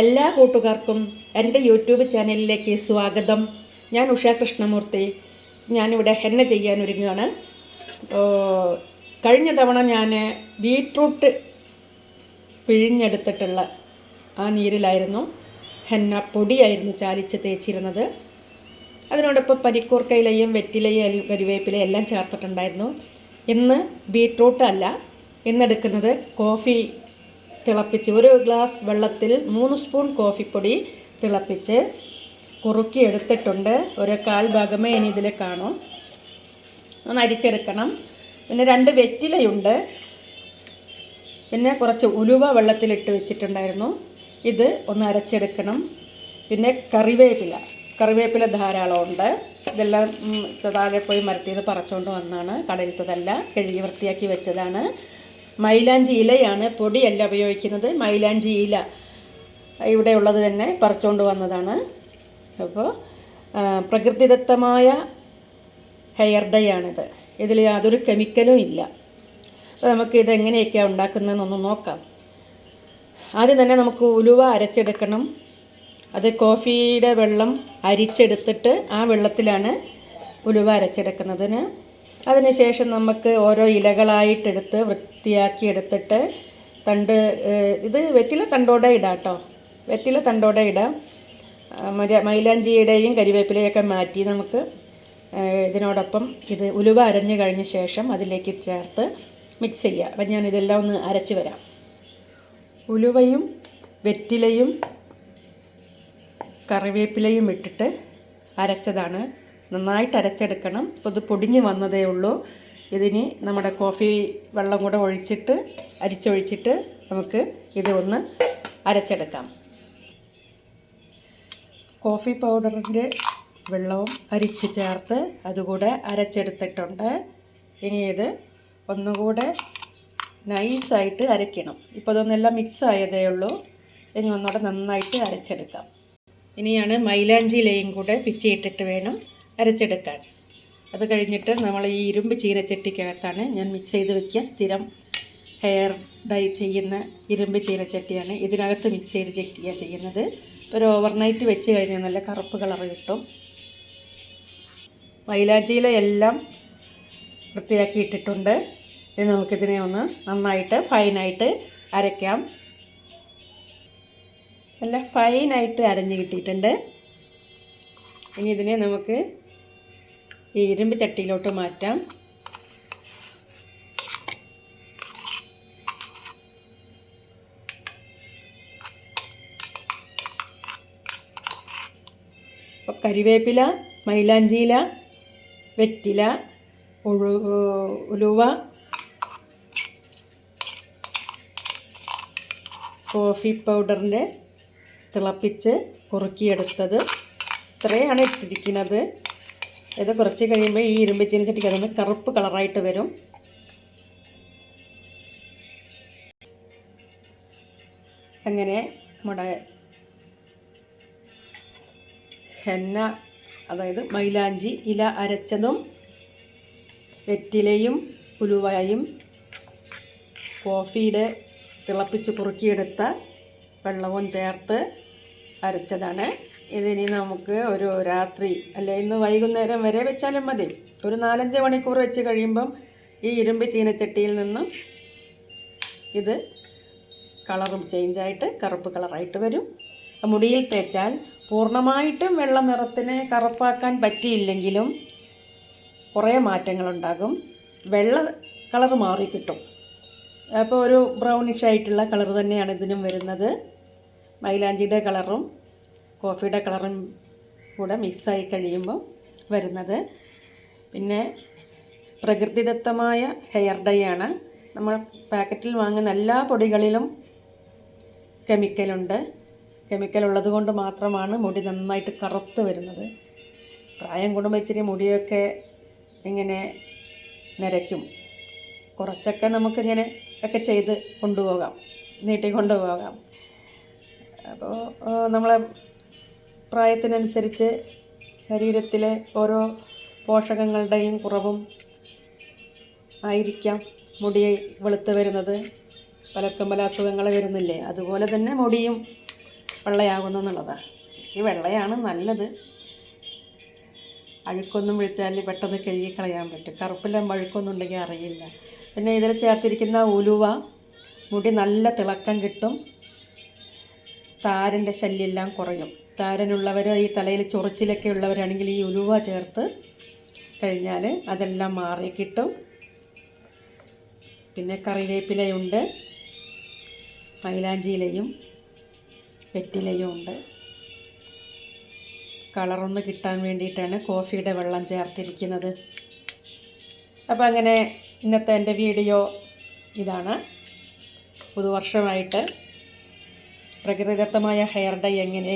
എല്ലാ കൂട്ടുകാർക്കും എന്റെ യൂട്യൂബ് ചാനലിലേക്ക് സ്വാഗതം. ഞാൻ ഉഷ കൃഷ്ണമൂർത്തി. ഞാനിവിടെ ഹെന്ന ചെയ്യാൻ ഒരുങ്ങുകയാണ്. കഴിഞ്ഞ തവണ ഞാൻ ബീട്രൂട്ട് പിഴിഞ്ഞെടുത്തിട്ടുള്ള ആ നീരിലായിരുന്നു. ഹെന്ന പൊടിയായിരുന്നു ചാലിച്ച് തേച്ചിരുന്നത്. അതിനോടൊപ്പം പനിക്കൂർക്കയിലയും വെറ്റിലയും കരിവേപ്പിലയും എല്ലാം ചേർത്തിട്ടുണ്ടായിരുന്നു. ഇന്ന് ബീട്രൂട്ട് അല്ല ഇന്നെടുക്കുന്നത് കോഫി തിളപ്പിച്ച് ഒരു ഗ്ലാസ് വെള്ളത്തിൽ മൂന്ന് സ്പൂൺ കോഫിപ്പൊടി തിളപ്പിച്ച് കുറുക്കി എടുത്തിട്ടുണ്ട്. ഒരു കാൽ ഭാഗമേ ഇനി ഇതിൽ കാണും. ഒന്ന് അരിച്ചെടുക്കണം. പിന്നെ രണ്ട് വെറ്റിലയുണ്ട്. പിന്നെ കുറച്ച് ഉലുവ വെള്ളത്തിലിട്ട് വെച്ചിട്ടുണ്ടായിരുന്നു. ഇത് ഒന്ന് അരച്ചെടുക്കണം. പിന്നെ കറിവേപ്പില. കറിവേപ്പില ധാരാളമുണ്ട്. ഇതെല്ലാം താഴെ പോയി മരത്തിയത് പറിച്ചുകൊണ്ട് വന്നാണ്. കടയിലത്തതല്ല കഴുകി വൃത്തിയാക്കി വെച്ചതാണ്. മൈലാഞ്ചി ഇലയാണ് പൊടിയല്ല ഉപയോഗിക്കുന്നത്. മൈലാഞ്ചി ഇല ഇവിടെ ഉള്ളത് തന്നെ പറിച്ചുകൊണ്ട് വന്നതാണ്. അപ്പോൾ പ്രകൃതിദത്തമായ ഹെയർ ഡൈ ആണിത്. ഇതിൽ യാതൊരു കെമിക്കലും ഇല്ല. അപ്പോൾ നമുക്ക് ഇതെങ്ങനെയൊക്കെയാണ് ഉണ്ടാക്കുന്നതെന്നൊന്ന് നോക്കാം. ആദ്യം തന്നെ നമുക്ക് ഉലുവ അരച്ചെടുക്കണം. അത് കോഫിയുടെ വെള്ളം അരിച്ചെടുത്തിട്ട് ആ വെള്ളത്തിലാണ് ഉലുവ അരച്ചെടുക്കുന്നതിന്. അതിനുശേഷം നമുക്ക് ഓരോ ഇലകളായിട്ടെടുത്ത് വൃത്തിയാക്കി എടുത്തിട്ട് തണ്ട് ഇത് വെറ്റില തണ്ടോടെ ഇടാം കേട്ടോ. വെറ്റില തണ്ടോടെ ഇടാം. മൈലാഞ്ചിയുടെയും കരിവേപ്പിലയൊക്കെ മാറ്റി നമുക്ക് ഇതിനോടൊപ്പം ഇത് ഉലുവ അരഞ്ഞു കഴിഞ്ഞ ശേഷം അതിലേക്ക് ചേർത്ത് മിക്സ് ചെയ്യുക അപ്പം ഞാൻ ഇതെല്ലാം ഒന്ന് അരച്ച് വരാം. ഉലുവയും വെറ്റിലയും കറിവേപ്പിലയും ഇട്ടിട്ട് അരച്ചതാണ് നന്നായിട്ട് അരച്ചെടുക്കണം. ഇപ്പോൾ ഇത് പൊടിഞ്ഞ് വന്നതേ ഉള്ളൂ. ഇതിന് നമ്മുടെ കോഫി വെള്ളം കൂടെ ഒഴിച്ചിട്ട് അരിച്ചൊഴിച്ചിട്ട് നമുക്ക് ഇത് ഒന്ന് അരച്ചെടുക്കാം. കോഫി പൗഡറിന്റെ വെള്ളവും അരിച്ച് ചേർത്ത് അതുകൂടെ അരച്ചെടുത്തിട്ടുണ്ട്. ഇനി ഇത് ഒന്നുകൂടെ നൈസായിട്ട് അരയ്ക്കണം. ഇപ്പോൾ ഇതൊന്നെല്ലാം മിക്സ് ആയതേ ഉള്ളൂ. ഇനി ഒന്നുകൂടെ നന്നായിട്ട് അരച്ചെടുക്കാം. ഇനിയാണ് മൈലാഞ്ചി ഇലയും കൂടെ പിച്ചിയിട്ടിട്ട് വേണം അരച്ചെടുക്കാൻ. അത് കഴിഞ്ഞിട്ട് നമ്മൾ ഈ ഇരുമ്പ് ചീനച്ചട്ടിക്കകത്താണ് ഞാൻ മിക്സ് ചെയ്ത് വെക്കുക. സ്ഥിരം ഹെയർ ഡൈ ചെയ്യുന്ന ഇരുമ്പ് ചീനച്ചട്ടിയാണ് ഇതിനകത്ത് മിക്സ് ചെയ്ത് ചെക്കിയാണ് ചെയ്യുന്നത്. ഒരു ഓവർനൈറ്റ് വെച്ച് കഴിഞ്ഞാൽ നല്ല കറുപ്പ് കളർ കിട്ടും. മൈലാഞ്ചിയില എല്ലാം വൃത്തിയാക്കി ഇട്ടിട്ടുണ്ട്. ഇനി നമുക്കിതിനെ ഒന്ന് നന്നായിട്ട് ഫൈനായിട്ട് അരയ്ക്കാം. നല്ല ഫൈനായിട്ട് അരഞ്ഞ് കിട്ടിയിട്ടുണ്ട്. ഇനി ഇതിനെ നമുക്ക് ഈ ഇരുമ്പ് ചട്ടിയിലോട്ട് മാറ്റാം. അപ്പോൾ കരിവേപ്പില മൈലാഞ്ചിയില വെറ്റില ഉലുവ കോഫി പൗഡറിന്റെ തിളപ്പിച്ച് കുറുക്കിയെടുത്തത്. ഇത്രയാണ് ഇട്ടിരിക്കുന്നത് ഇത് കുറച്ച് കഴിയുമ്പോൾ ഈ ഇരുമ്പ് ചീനച്ചട്ടിക്ക് അതൊന്ന് കറുപ്പ് കളറായിട്ട് വരും. അങ്ങനെ നമ്മുടെ ഹെന്ന അതായത് മൈലാഞ്ചി ഇല അരച്ചതും വെറ്റിലയും ഉലുവയും കോഫിയുടെ തിളപ്പിച്ച് കുറുക്കിയെടുത്ത വെള്ളവും ചേർത്ത് അരച്ചതാണ്. ഇതിനി നമുക്ക് ഒരു രാത്രി അല്ലെ ഇന്ന് വൈകുന്നേരം വരെ വെച്ചാലും മതി. ഒരു നാലഞ്ച് മണിക്കൂർ വെച്ച് കഴിയുമ്പം ഈ ഇരുമ്പ് ചീനച്ചട്ടിയിൽ നിന്നും ഇത് കളറും ചേഞ്ചായിട്ട് കറുപ്പ് കളറായിട്ട് വരും. മുടിയിൽ തേച്ചാൽ പൂർണമായിട്ടും വെള്ള നിറത്തിനെ കറുപ്പാക്കാൻ പറ്റിയില്ലെങ്കിലും കുറേ മാറ്റങ്ങളുണ്ടാകും. വെള്ള കളർ മാറി കിട്ടും. അപ്പോൾ ഒരു ബ്രൗണിഷ് ആയിട്ടുള്ള കളർ തന്നെയാണ് ഇതിനും വരുന്നത്. മൈലാഞ്ചിയുടെ കളറും കോഫിയുടെ കളറും കൂടെ മിക്സായി കഴിയുമ്പോൾ വരുന്നത്. പിന്നെ പ്രകൃതിദത്തമായ ഹെയർ ഡൈ ആണ്. നമ്മൾ പാക്കറ്റിൽ വാങ്ങുന്ന എല്ലാ പൊടികളിലും കെമിക്കലുണ്ട് കെമിക്കൽ ഉള്ളത് കൊണ്ട് മാത്രമാണ് മുടി നന്നായിട്ട് കറുത്ത് വരുന്നത്. പ്രായം കൂടുമ്പോൾ ഇച്ചിരി മുടിയൊക്കെ ഇങ്ങനെ നിരയ്ക്കും. കുറച്ചൊക്കെ നമുക്കിങ്ങനെ ഒക്കെ ചെയ്ത് കൊണ്ടുപോകാം നീട്ടി കൊണ്ടുപോകാം. അപ്പോൾ നമ്മളെ പ്രായത്തിനനുസരിച്ച് ശരീരത്തിലെ ഓരോ പോഷകങ്ങളുടെയും കുറവും ആയിരിക്കാം മുടി വെളുത്ത് വരുന്നത്. പലർക്കും പല അസുഖങ്ങൾ വരുന്നില്ലേ? അതുപോലെ തന്നെ മുടിയും വെള്ളയാകുന്നു എന്നുള്ളതാണ്. ഈ വെള്ളയാണ് നല്ലത്. അഴുക്കൊന്നും വിളിച്ചാൽ പെട്ടെന്ന് കഴുകി കളയാൻ പറ്റും. കറുപ്പിലും അഴുക്കൊന്നും ഉണ്ടെങ്കിൽ അറിയില്ല. പിന്നെ ഇതിൽ ചേർത്തിരിക്കുന്ന ഉലുവ മുടി നല്ല തിളക്കം കിട്ടും. താരന്റെ ശല്യമെല്ലാം കുറയും. താരനുള്ളവർ ഈ തലയിൽ ചൊറിച്ചിലൊക്കെ ഉള്ളവരാണെങ്കിൽ ഈ ഉലുവ ചേർത്ത് കഴിഞ്ഞാൽ അതെല്ലാം മാറി കിട്ടും. പിന്നെ കറിവേപ്പിലയുണ്ട് മൈലാഞ്ചിയിലയും വെറ്റിലയും ഉണ്ട്. കളറൊന്ന് കിട്ടാൻ വേണ്ടിയിട്ടാണ് കോഫിയുടെ വെള്ളം ചേർത്തിരിക്കുന്നത്. അപ്പോൾ അങ്ങനെ ഇന്നത്തെ എന്റെ വീഡിയോ ഇതാണ്. പുതുവർഷമായിട്ട് പ്രകൃതിദത്തമായ ഹെയർ ഡൈ എങ്ങനെ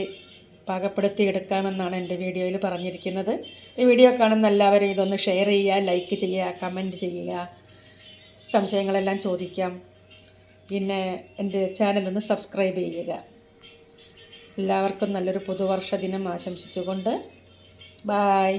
പാകപ്പെടുത്തിയെടുക്കാമെന്നാണ് എന്റെ വീഡിയോയിൽ പറഞ്ഞിരിക്കുന്നത്. ഈ വീഡിയോ കാണുന്ന എല്ലാവരും ഇതൊന്ന് ഷെയർ ചെയ്യുക ലൈക്ക് ചെയ്യുക കമന്റ് ചെയ്യുക സംശയങ്ങളെല്ലാം ചോദിക്കാം. പിന്നെ എന്റെ ചാനലൊന്ന് സബ്സ്ക്രൈബ് ചെയ്യുക. എല്ലാവർക്കും നല്ലൊരു പുതുവർഷ ദിനം ആശംസിച്ചുകൊണ്ട് ബായ്